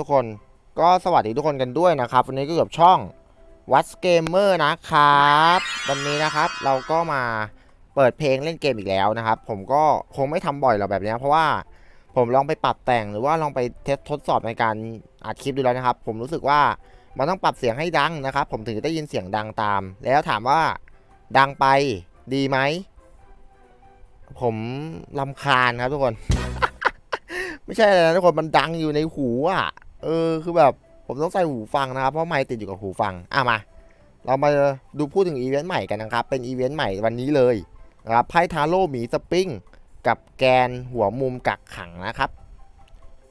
ทุกคนก็สวัสดีทุกคนกันด้วยนะครับ วันนี้ก็อยู่กับช่องวั s เกมเมอร์นะครับ วันนี้นะครับเราก็มาเปิดเพลงเล่นเกมอีกแล้วนะครับ ผมก็คงไม่ทำบ่อยหรอกแบบนี้เพราะว่าผมลองไปปรับแต่งหรือว่าลองไปเทสทดสอบในการอัดคลิปดูแล้วนะครับ ผมรู้สึกว่ามันต้องปรับเสียงให้ดังนะครับ ผมถึงจะได้ยินเสียงดังตาม แล้วถามว่าดังไปดีไหมผมลำคาญครับทุกคน ไม่ใช่อะไรนะทุกคนมันดังอยู่ในหูอะ เออคือแบบผมต้องใส่หูฟังนะครับเพราะไมค์ติดอยู่กับหูฟังอะมา เรามาดูพูดถึงอีเวนต์ใหม่กันนะครับ เป็นอีเวนต์ใหม่วันนี้เลยนะครับไพ่ทาโร่หมีสปริงกับแกนหัวมุมกักขังนะครับ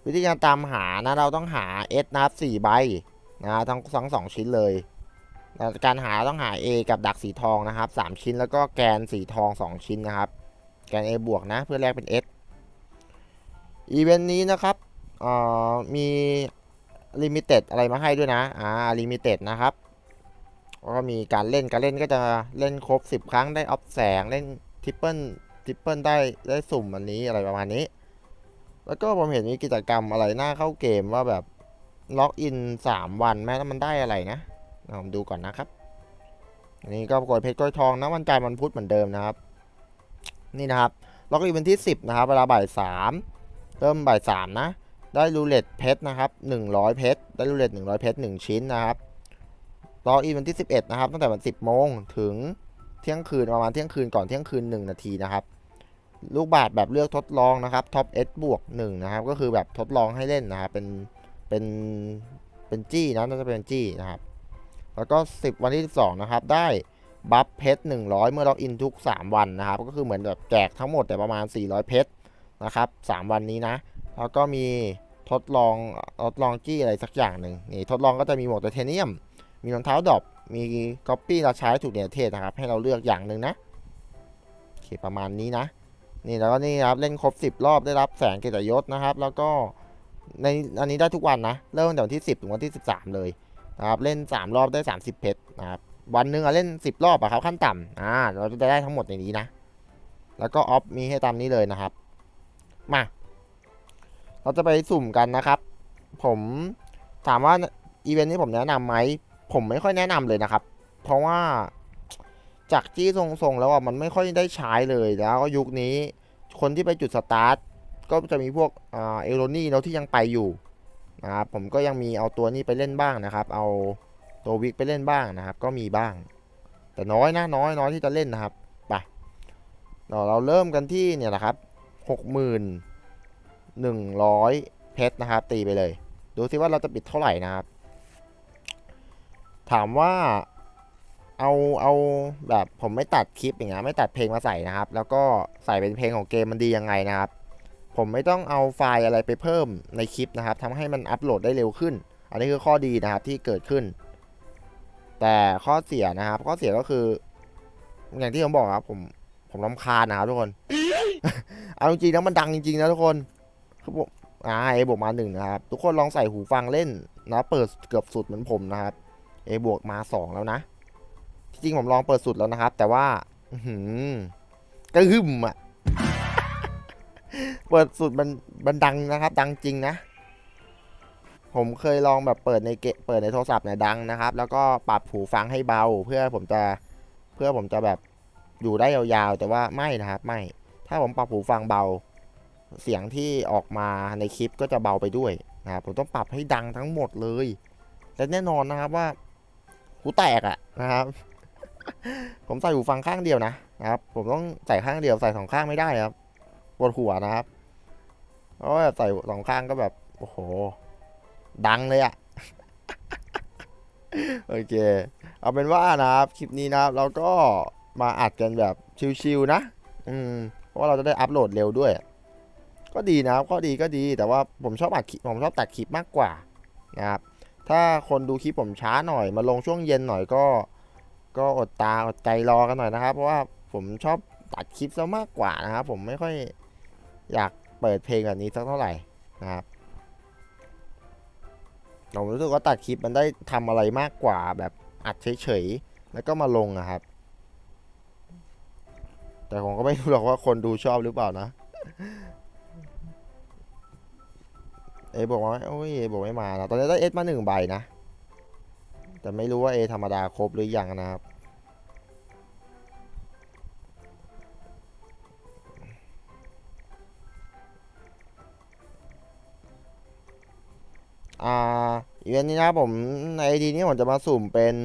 วิธีการตามหานะเราต้องหา S นะครับ4ใบนะทั้งทั้งสองชิ้นเลยนะการหาต้องหา A กับดักสีทองนะครับ3ชิ้นแล้วก็แกนสีทอง2ชิ้นนะครับ แกน A บวกนะเพื่อแลกเป็น S อีเวนต์นี้นะครับมี ลิมิเต็ดอะไรมาให้ด้วยนะ อ่าลิมิเต็ดนะครับ ก็มีการเล่นการเล่นก็จะเล่นครบ 10 ครั้งได้ออฟแสงเล่นทริปเปิลทริปเปิลได้ได้สุ่มอันนี้อะไรประมาณนี้ แล้วก็ผมเห็นมีกิจกรรมอะไรน่าเข้าเกมว่าแบบล็อกอิน 3 วันแม้แล้วมันได้อะไรนะเอาผมดูก่อนนะครับอันนี้ก็กดเพชรกล้วยทองนะวันจันทร์วันพุธเหมือนเดิมนะครับ นี่นะครับล็อกอินวันที่ 10 นะครับเวลาบ่ายสามเริ่มบ่ายสามนะ ได้รูเล็ตเพชรนะครับ100 เพชรได้รูเล็ต100 เพชร1ชิ้นนะครับล็อกอินวันที่ 11 นะครับ ตั้งแต่วัน 10 โมงถึงเที่ยงคืนประมาณเที่ยงคืนก่อนเที่ยงคืน 1 นาทีนะครับ ลูกบาทแบบเลือกทดลองนะครับท็อปเอสบวก1นะครับ ก็คือแบบทดลองให้เล่นนะครับเป็นเป็นเป็นจี้นะน่าจะเป็นจี้นะครับ แล้วก็ 10 วันที่ 12 นะครับ ได้บัฟเพชร100 เมื่อล็อกอินทุก 3 วันนะครับ ก็คือเหมือนแบบแจกทั้งหมดแต่ประมาณ 400 เพชรนะครับ 3 วันนี้นะ แล้วก็มีทดลองทดลองจี้อะไรสักอย่างหนึ่งนี่ทดลองก็จะมีหมวกไทเทเนียม มีรองเท้าดอปมีก๊อปปี้เราใช้ถูกเนเทศนะครับ ให้เราเลือกอย่างหนึ่งนะโอเคประมาณนี้นะ นี่แล้วก็นี่ครับเล่นครบ 10 รอบได้รับแสงเกียรติยศนะครับ แล้วก็ในอันนี้ได้ทุกวันนะ เริ่มตั้งแต่วันที่ 10 ถึงวันที่ 13 เลยนะครับเล่น 3 รอบได้ 30 เพชรนะครับวันหนึ่งอะเล่น 10 รอบอะครับขั้นต่ำอ่าเราจะได้ทั้งหมดในนี้นะ แล้วก็ออฟมีให้ตามนี้เลยนะครับ มา เราจะไปสุ่มกันนะครับ ผมถามว่าอีเวนต์นี้ผมแนะนำไหมผมไม่ค่อยแนะนำเลยนะครับ เพราะว่าจากจี้ทรงๆแล้วอะมันไม่ค่อยได้ใช้เลยแล้วก็ยุคนี้ คนที่ไปจุดสตาร์ทก็จะมีพวกเอโรนี่เนาะที่ยังไปอยู่นะครับผมก็ยังมีเอาตัวนี้ไปเล่นบ้างนะครับ เอาตัววิกไปเล่นบ้างนะครับ ก็มีบ้าง แต่น้อยนะน้อยน้อยที่จะเล่นนะครับไปเราเราเริ่มกันที่เนี่ยแหละครับหกหมื่น หนึ่งร้อยเพชรนะครับ ตีไปเลย ดูซิว่าเราจะปิดเท่าไหร่นะครับ ถามว่าเอาเอาแบบผมไม่ตัดคลิปอย่างเงี้ยไม่ตัดเพลงมาใส่นะครับ แล้วก็ใส่เป็นเพลงของเกมมันดียังไงนะครับ ผมไม่ต้องเอาไฟล์อะไรไปเพิ่มในคลิปนะครับทำให้มันอัปโหลดได้เร็วขึ้น อันนี้คือข้อดีนะครับที่เกิดขึ้น แต่ข้อเสียนะครับ ข้อเสียก็คือ อย่างที่ผมบอกครับผมผมรำคาญนะครับทุกคน เอาจริงๆแล้วมันดังจริงๆนะทุกคน คือผมอ่าเอบวกมาหนึ่งนะครับ ทุกคนลองใส่หูฟังเล่นนะเปิดเกือบสุดเหมือนผมนะครับเอบวกมาสองแล้วนะจริงผมลองเปิดสุดแล้วนะครับ แต่ว่า อือหือกระหึ่มอะเปิดสุดมันมันดังนะครับ ดังจริงนะ ผมเคยลองแบบเปิดในเกะเปิดในโทรศัพท์เนี่ยดังนะครับ แล้วก็ปรับหูฟังให้เบา เพื่อผมจะเพื่อผมจะแบบอยู่ได้ยาวๆ แต่ว่าไม่นะครับ ไม่ ถ้าผมปรับหูฟังเบา เสียงที่ออกมาในคลิปก็จะเบาไปด้วยนะครับผมต้องปรับให้ดังทั้งหมดเลยและแน่นอนนะครับว่าหูแตกอะนะครับ ผมใส่หูฟังข้างเดียวนะนะครับ ผมต้องใส่ข้างเดียวใส่สองข้างไม่ได้ครับปวดหัวนะครับเพราะว่าใส่สองข้างก็แบบโอ้โห ดังเลยอะโอเค เอาเป็นว่านะครับ คลิปนี้นะครับ เราก็มาอัดกันแบบชิวๆนะ อืม เพราะว่าเราจะได้อัปโหลดเร็วด้วย ก็ดีนะครับก็ดีก็ดีแต่ว่าผมชอบอัดคลิปผมชอบตัดคลิปมากกว่านะครับถ้าคนดูคลิปผมช้าหน่อยมาลงช่วงเย็นหน่อยก็ ก็อดตาอดใจรอกันหน่อยนะครับ เพราะว่าผมชอบตัดคลิปซะมากกว่านะครับ ผมไม่ค่อยอยากเปิดเพลงแบบนี้สักเท่าไหร่นะครับผมรู้สึกว่าตัดคลิปมันได้ทำอะไรมากกว่าแบบอัดเฉยๆแล้วก็มาลงนะครับ แต่ผมก็ไม่รู้หรอกว่าคนดูชอบหรือเปล่านะ อบอกว่าโอ้ยเอบอกไม่มานะตอนนี้ได้เอสมาหนึ่งใบนะ แต่ไม่รู้ว่าเอธรรมดาครบหรือยังนะครับอ่าอีเวนต์นี้นะผมในไอดีนี้ผมจะมาสุ่มเป็น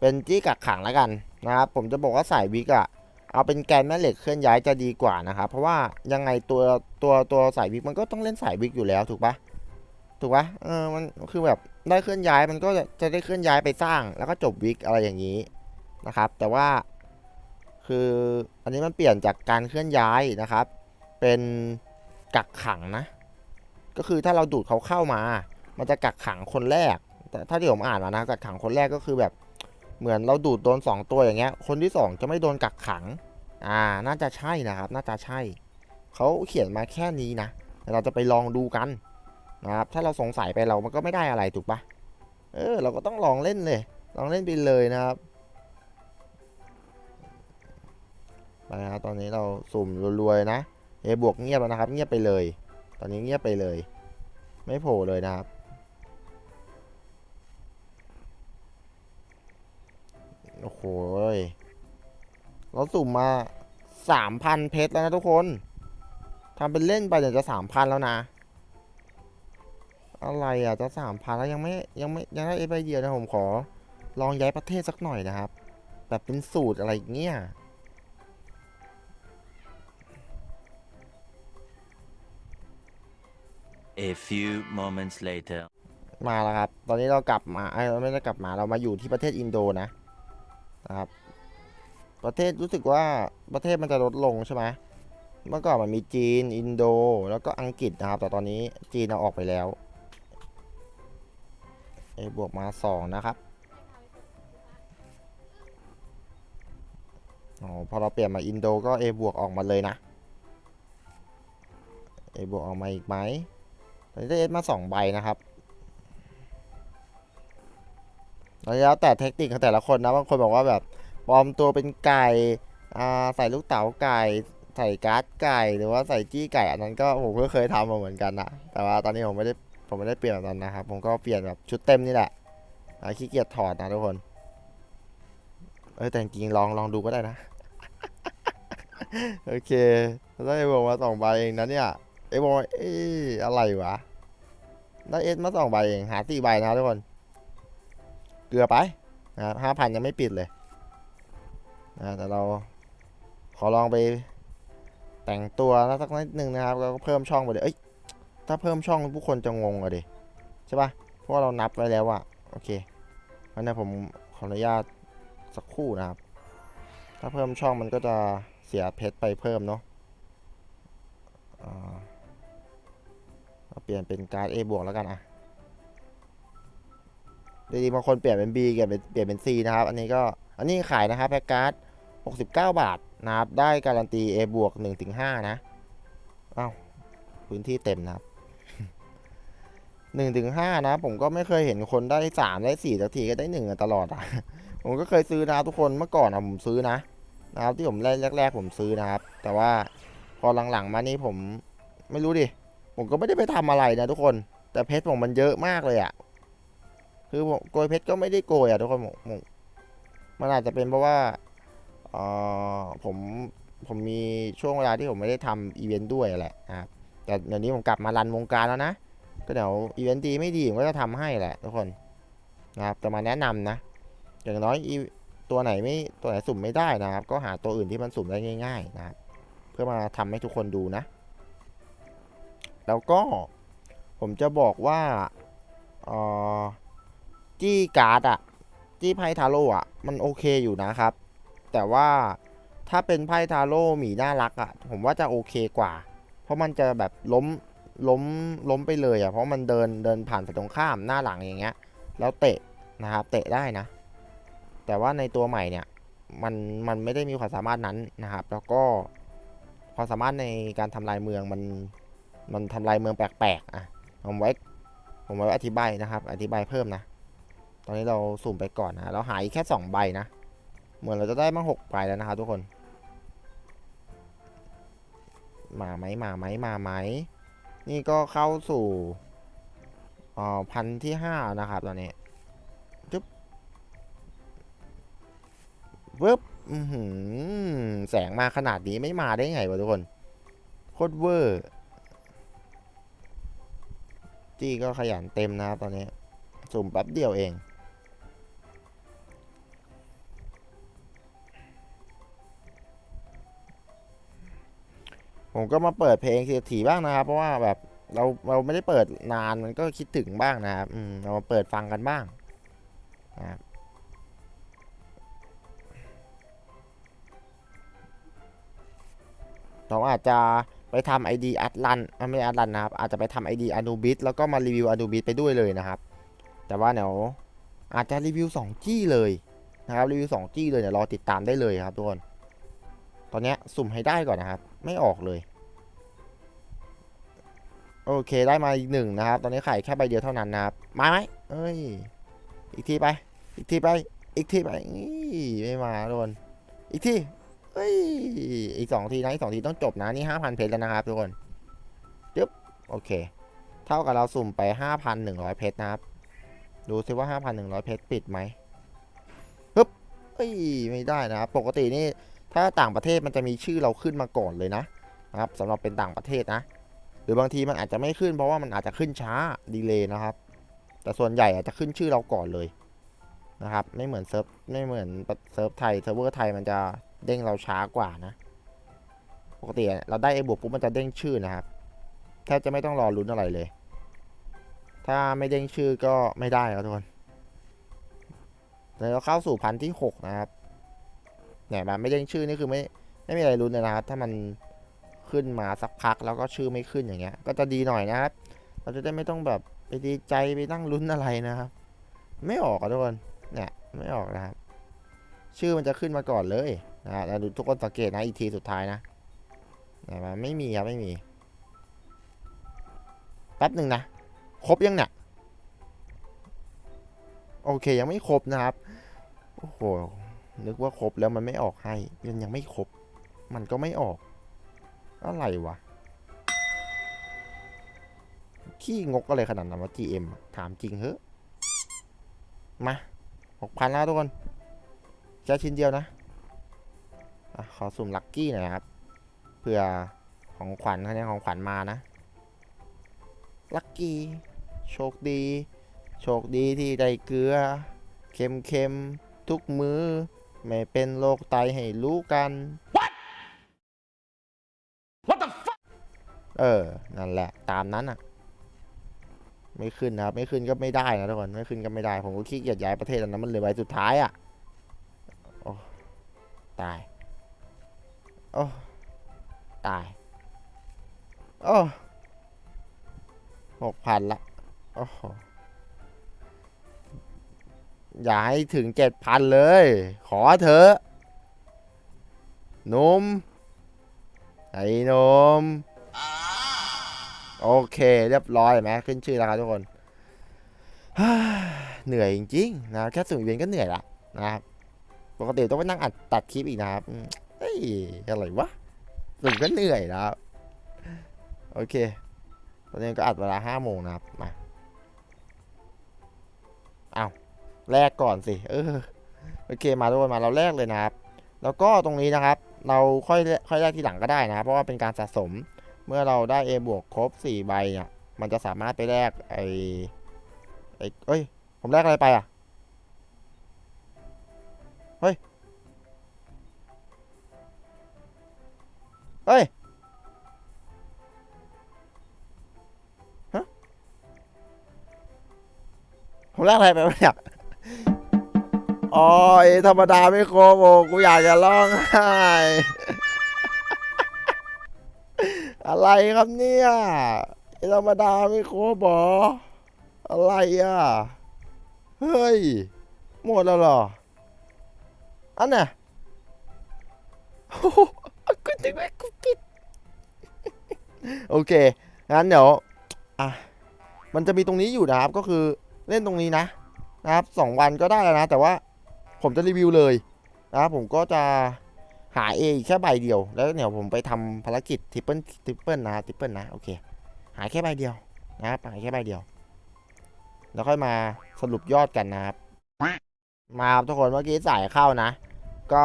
เป็นจี้กักขังแล้วกันนะครับ ผมจะบอกว่าสายวิกอะ เอาเป็นแกนแม่เหล็กเคลื่อนย้ายจะดีกว่านะครับเพราะว่ายังไงตัวตัวตัวสายวิกมันก็ต้องเล่นสายวิกอยู่แล้วถูกปะถูกปะเออมันคือแบบได้เคลื่อนย้ายมันก็จะจะได้เคลื่อนย้ายไปสร้าง แล้วก็จบวิกอะไรอย่างนี้นะครับ แต่ว่าคืออันนี้มันเปลี่ยนจากการเคลื่อนย้ายนะครับ เป็นกักขังนะ ก็คือถ้าเราดูดเขาเข้ามา มันจะกักขังคนแรก แต่ถ้าที่ผมอ่านมานะกักขังคนแรกก็คือแบบ เหมือนเราดูดโดน 2 ตัวอย่างเงี้ย คนที่ 2 จะไม่โดนกักขัง อ่า น่าจะใช่นะครับ น่าจะใช่ เขาเขียนมาแค่นี้นะ เราจะไปลองดูกันนะครับ ถ้าเราสงสัยไปเรา มันก็ไม่ได้อะไรถูกปะเออ เราก็ต้องลองเล่นเลย ลองเล่นไปเลยนะครับ ไปครับตอนนี้เราสุ่มรวยๆนะ เอบวกเงียบแล้วนะครับ เงียบไปเลย ตอนนี้เงียบไปเลย ไม่โผล่เลยนะครับ โอ้โหยเราสุ่มมาสามพันเพชรแล้วนะทุกคนทำเป็นเล่นไปเดี๋ยวจะสามพันแล้วนะ อะไรอะจะสามพันแล้วยังไม่ยังไม่ยังได้เอฟไอเดียนะผมขอ ลองย้ายประเทศสักหน่อยนะครับ แบบเป็นสูตรอะไรอย่างเงี้ย A few moments later. มาแล้วครับ ตอนนี้เรากลับมาเอ้ยเราไม่ได้กลับมาเรามาอยู่ที่ประเทศอินโดนะ นะครับ ประเทศรู้สึกว่าประเทศมันจะลดลงใช่ไหมเมื่อก่อนมันมีจีน อินโด แล้วก็อังกฤษนะครับ แต่ตอนนี้จีนเอาออกไปแล้วเอบวกมาสองนะครับอ๋อพอเราเปลี่ยนมาอินโดก็เอบวกออกมาเลยนะเอบวกออกมาอีกไหมตอนนี้ได้เอมาสองใบนะครับ แล้วแต่เทคนิคของแต่ละคนนะบางคนบอกว่าแบบปลอมตัวเป็นไก่ใส่ลูกเต๋าไก่ ใส่การ์ดไก่ หรือว่าใส่จี้ไก่อันนั้นก็ผมก็เคยทำมาเหมือนกันนะแต่ว่าตอนนี้ผมไม่ได้ผมไม่ได้เปลี่ยนแบบนั้นนะครับ ผมก็เปลี่ยนแบบชุดเต็มนี่แหละอ่าขี้เกียจถอดนะทุกคนเออแต่จริงลองลองดูก็ได้นะ โอเคได้เอบอกมาสองใบเองนะเนี่ยเอบอกว่าเอ๊ะอะไรวะได้เอสมาสองใบเองหาสี่ใบนะทุกคน เกลือไปนะครับห้าพันยังไม่ปิดเลยนะแต่เราขอลองไปแต่งตัวแล้วสักนิดนึงนะครับแล้วก็เพิ่มช่องไปเลยเอ้ยถ้าเพิ่มช่องผู้คนจะงงอะดิใช่ปะเพราะเรานับไว้แล้วอะโอเคงั้นนะผมขออนุญาตสักครู่นะครับ ถ้าเพิ่มช่องมันก็จะเสียเพชรไปเพิ่มเนาะเราเปลี่ยนเป็นการ์ด A บวกแล้วกันอะ ดีๆบางคนเปลี่ยนเป็น B เปลี่ยนเป็นเปลี่ยนเป็น C นะครับ อันนี้ก็อันนี้ขายนะครับแพ็กการ์ด69 บาทนะครับ ได้การันตี A บวก1-5นะเอ้าพื้นที่เต็มนะครับ1-5นะ ผมก็ไม่เคยเห็นคนได้ 3 ได้4สักทีก็ได้1ตลอดอะผมก็เคยซื้อนะทุกคนเมื่อก่อนอะผมซื้อนะนะครับ ที่ผมแรกๆ ผมซื้อนะครับ แต่ว่าพอหลังๆมานี่ผมไม่รู้ดิผมก็ไม่ได้ไปทำอะไรนะทุกคน แต่เพชรผมมันเยอะมากเลยอะ คือผมโกยเพชรก็ไม่ได้โกยอะทุกคนผมมมันอาจจะเป็นเพราะว่าเออผมผมมีช่วงเวลาที่ผมไม่ได้ทำอีเวนต์ด้วยแหละนะครับแต่เดี๋ยวนี้ผมกลับมารันวงการแล้วนะก็เดี๋ยวอีเวนต์ดีไม่ดีผมก็จะทำให้แหละทุกคนนะครับแต่มาแนะนำนะ อย่างน้อยตัวไหนไม่ตัวไหนสุ่มไม่ได้นะครับ ก็หาตัวอื่นที่มันสุ่มได้ง่าย ๆ นะครับ เพื่อมาทำให้ทุกคนดูนะ แล้วก็ผมจะบอกว่าเออ จี้การ์ดอะจี้ไพ่ทาโร่อะมันโอเคอยู่นะครับ แต่ว่าถ้าเป็นไพ่ทาโร่หมีน่ารักอะผมว่าจะโอเคกว่า เพราะมันจะแบบล้มล้มล้มไปเลยอะเพราะมันเดินเดินผ่านฝ่ายตรงข้ามหน้าหลังอย่างเงี้ย แล้วเตะนะครับ เตะได้นะ แต่ว่าในตัวใหม่เนี่ยมันมันไม่ได้มีความสามารถนั้นนะครับ แล้วก็ความสามารถในการทำลายเมืองมันมันทำลายเมืองแปลกๆอะผมไว้ผมไว้อธิบายนะครับ อธิบายเพิ่มนะ ตอนนี้เราสุ่มไปก่อนนะเราหายแค่สองใบนะ เหมือนเราจะได้มาหกใบแล้วนะครับทุกคน มาไหมมาไหมมาไหม นี่ก็เข้าสู่อ่าพันที่ห้านะครับตอนนี้จุ๊บเวิบอือหือแสงมาขนาดนี้ไม่มาได้ไงวะทุกคน โคตรเวอร์จี้ก็ขยันเต็มนะครับตอนนี้ สุ่มแป๊บเดียวเอง ผมก็มาเปิดเพลงเสียทีบ้างนะครับ เพราะว่าแบบเราเราไม่ได้เปิดนานมันก็คิดถึงบ้างนะครับอืมเรามาเปิดฟังกันบ้างนะครับเราอาจจะไปทำ ID อัดลันอะไม่อัดลันนะครับ อาจจะไปทำ ID อนูบิ s แล้วก็มารีวิวอนูบิ s ไปด้วยเลยนะครับ แต่ว่าเดี๋ยวอาจจะรีวิว 2 จี้เลยนะครับรีวิว 2 จี้เลยเดี๋ยวรอติดตามได้เลยครับทุกคนตอนนี้สุ่มให้ได้ก่อนนะครับ ไม่ออกเลย โอเคได้มาอีกหนึ่งนะครับ ตอนนี้ขายแค่ใบเดียวเท่านั้นนะครับ มาไหมเอ้ย อีกทีไป อีกทีไป อีกทีไปนี่ไม่มาโดนอีกทีเอ้ย อีกสองทีนะอีกสองทีต้องจบนะนี่ห้าพันเพชรแล้วนะครับทุกคนจึ๊บโอเค เท่ากับเราสุ่มไปห้าพันหนึ่งร้อยเพชรนะครับ ดูซิว่าห้าพันหนึ่งร้อยเพชรปิดไหมปึ๊บเอ้ยไม่ได้นะครับ ปกตินี่ ถ้าต่างประเทศมันจะมีชื่อเราขึ้นมาก่อนเลยนะนะครับสำหรับเป็นต่างประเทศนะ หรือบางทีมันอาจจะไม่ขึ้นเพราะว่ามันอาจจะขึ้นช้าดีเลย์นะครับ แต่ส่วนใหญ่อาจจะขึ้นชื่อเราก่อนเลยนะครับ ไม่เหมือนเซิร์ฟไม่เหมือนเซิร์ฟไทยเซิร์ฟเวอร์ไทยมันจะเด้งเราช้ากว่านะ ปกติเราได้ไอ้บวกปุ๊บมันจะเด้งชื่อนะครับแทบจะไม่ต้องรอลุ้นอะไรเลย ถ้าไม่เด้งชื่อก็ไม่ได้ครับทุกคนเดี๋ยวเราเข้าสู่พันที่หกนะครับ เนี่ยแบบไม่เด้งชื่อนี่คือไม่ไม่มีอะไรลุ้นเลยนะครับ ถ้ามันขึ้นมาสักพักแล้วก็ชื่อไม่ขึ้นอย่างเงี้ย ก็จะดีหน่อยนะครับ เราจะได้ไม่ต้องแบบไปดีใจไปนั่งลุ้นอะไรนะครับ ไม่ออกอะทุกคน เนี่ยไม่ออกนะครับ ชื่อมันจะขึ้นมาก่อนเลยนะแล้วดูทุกคนสังเกตนะอีกทีสุดท้ายนะเนี่ยมันไม่มีครับไม่มีแป๊บหนึ่งนะ ครบยังเนี่ยโอเคยังไม่ครบนะครับ โอ้โห นึกว่าครบแล้วมันไม่ออกให้ยังยังไม่ครบ มันก็ไม่ออก อะไรวะ ขี้งกอะไรขนาดนั้นวะ GM อะถามจริงเฮ้ยมาหกพันแล้วทุกคนแค่ชิ้นเดียวนะอะขอสุ่มลัคกี้หน่อยครับ เพื่อของขวัญคะแนนของขวัญมานะ ลัคกี้ โชคดี โชคดีที่ได้เกลือ เค็มเค็มๆทุกมือ ไม่เป็นโรคไตให้รู้กันเออ นั่นแหละ ตามนั้นอะ ไม่ขึ้นนะครับ ไม่ขึ้นก็ไม่ได้นะทุกคน ไม่ขึ้นก็ไม่ได้ ผมก็ขี้เกียจย้ายประเทศแล้วนะมันเหลือใบสุดท้ายอะ โอ้ ตาย โอ้ ตาย โอ้หกพันละ โอ้โห อย่าให้ถึงเจ็ดพันเลย ขอเถอะนมไอ้นมโอเค เรียบร้อยเห็นไหมขึ้นชื่อแล้วครับทุกคนเหนื่อยจริงๆนะแค่สุ่มอีเวนก็เหนื่อยละนะครับปกติต้องไปนั่งอัดตัดคลิปอีกนะครับเฮ้ยอะไรวะสุ่มก็เหนื่อยนะครับโอเค ตอนนี้ก็อัดเวลาห้าโมงนะครับมาเอา แลกก่อนสิ เออ โอเค มาทุกคนมาเราแลกเลยนะครับ แล้วก็ตรงนี้นะครับ เราค่อยค่อยแลกทีหลังก็ได้นะครับเพราะว่าเป็นการสะสม เมื่อเราได้ A บวกครบ4ใบเนี่ย มันจะสามารถไปแลกไอ้ไอ้เอ้ย ผมแลกอะไรไปอะ เฮ้ย เฮ้ยผมแลกอะไรไปวะเนี่ย อ๋อไอ้ธรรมดาไม่ครบโอ้กูอยากจะร้องไห้อะไรครับเนี่ยธรรมดาไม่ครบออะไรอะ เฮ้ย หมดแล้วหรอ อันน่ะโอ้กูจะไม่กูกิดโอเค งั้นเดี๋ยว อะ มันจะมีตรงนี้อยู่นะครับ ก็คือเล่นตรงนี้นะ นะครับสองวันก็ได้แล้วนะ แต่ว่า ผมจะรีวิวเลยนะครับผมก็จะหาเออีกแค่ใบเดียว แล้วเดี๋ยวผมไปทำภารกิจทริปเปิลทริปเปิลนะทริปเปิลนะโอเค หายแค่ใบเดียวนะครับหายแค่ใบเดียว แล้วค่อยมาสรุปยอดกันนะครับ มาครับทุกคนเมื่อกี้สายเข้านะ ก็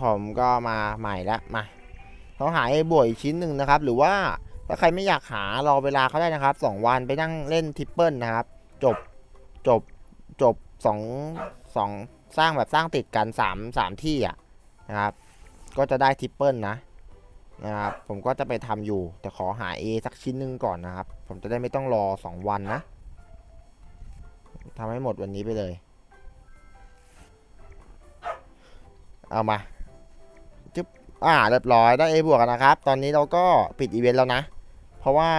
ผมก็มาใหม่แล้วมาเขาหายบวกอีกชิ้นหนึ่งนะครับ หรือว่าถ้าใครไม่อยากหารอเวลาเขาได้นะครับสองวันไปนั่งเล่นทริปเปิลนะครับ จบจบจบสอง สร้างแบบสร้างติดกันสามสามที่อะนะครับ ก็จะได้ทริปเปิลนะนะครับผมก็จะไปทำอยู่แต่ขอหา A สักชิ้นหนึ่งก่อนนะครับ ผมจะได้ไม่ต้องรอสองวันนะทำให้หมดวันนี้ไปเลย เอามาจึ๊บอ่าเรียบร้อยได้ A บวกกันนะครับ ตอนนี้เราก็ปิดอีเวนต์แล้วนะ เพราะว่า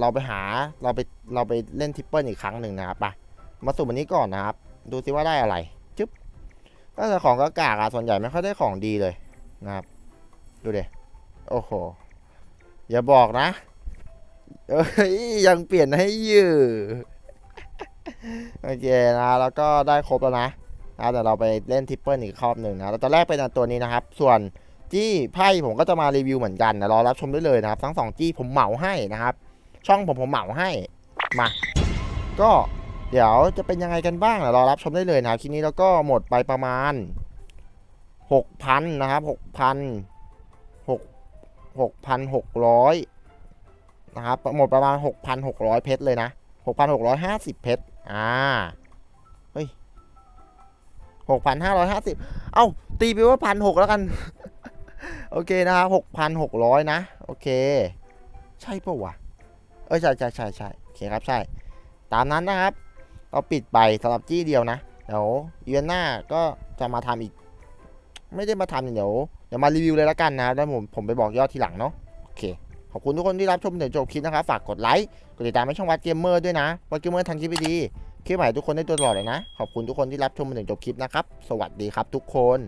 เราไปหาเราไปเราไปเล่นทริปเปิลอีกครั้งหนึ่งนะครับไปมาสุ่มอันนี้ก่อนนะครับ ดูซิว่าได้อะไร ก็จะของกากากอะส่วนใหญ่ไม่ค่อยได้ของดีเลยนะครับ ดูเดโอ้โห อย่าบอกนะเอ้ยยังเปลี่ยนให้ยืโอเคนะแล้วก็ได้ครบแล้วนะนะเดี๋ยวเราไปเล่นทิปเปิลอีกครอบหนึ่งนะตอนแรกเป็นตัวนี้นะครับ ส่วนจี้ไพ่ผมก็จะมารีวิวเหมือนกันนะรอรับชมได้เลยนะครับ ทั้งสองจี้ผมเหมาให้นะครับ ช่องผมผมเหมาให้มา ก็ เดี๋ยวจะเป็นยังไงกันบ้างนะรอรับชมได้เลยนะครับทีนี้เราก็หมดไปประมาณหกพันนะครับหกพันหกหกพันหกร้อยนะครับ หมดประมาณหกพันหกร้อยเพชรเลยนะหกพันหกร้อยห้าสิบเพชร อ่าหกพันห้าร้อยห้าสิบเอ้า ตีไปว่าพันหกแล้วกัน โอเคนะครับหกพันหกร้อยนะ โอเค ใช่ปะวะ เออใช่ใช่ใช่ใช่โอเคครับ ใช่ ตามนั้นนะครับ เราปิดไปสำหรับจี้เดียวนะ เดี๋ยวเดือนหน้าก็จะมาทำอีก ไม่ได้มาทำเดี๋ยวเดี๋ยวมารีวิวเลยละกันนะแล้วผมผมไปบอกยอดทีหลังเนาะโอเคขอบคุณทุกคนที่รับชมถึงจบคลิปนะครับฝากกดไลค์กดติดตามให้ช่องวัดเกมเมอร์ด้วยนะวัดเกมเมอร์ทันคลิปดีคลิปใหม่ทุกคนได้ตัวตลอดเลยนะ ขอบคุณทุกคนที่รับชมถึงจบคลิปนะครับ สวัสดีครับทุกคน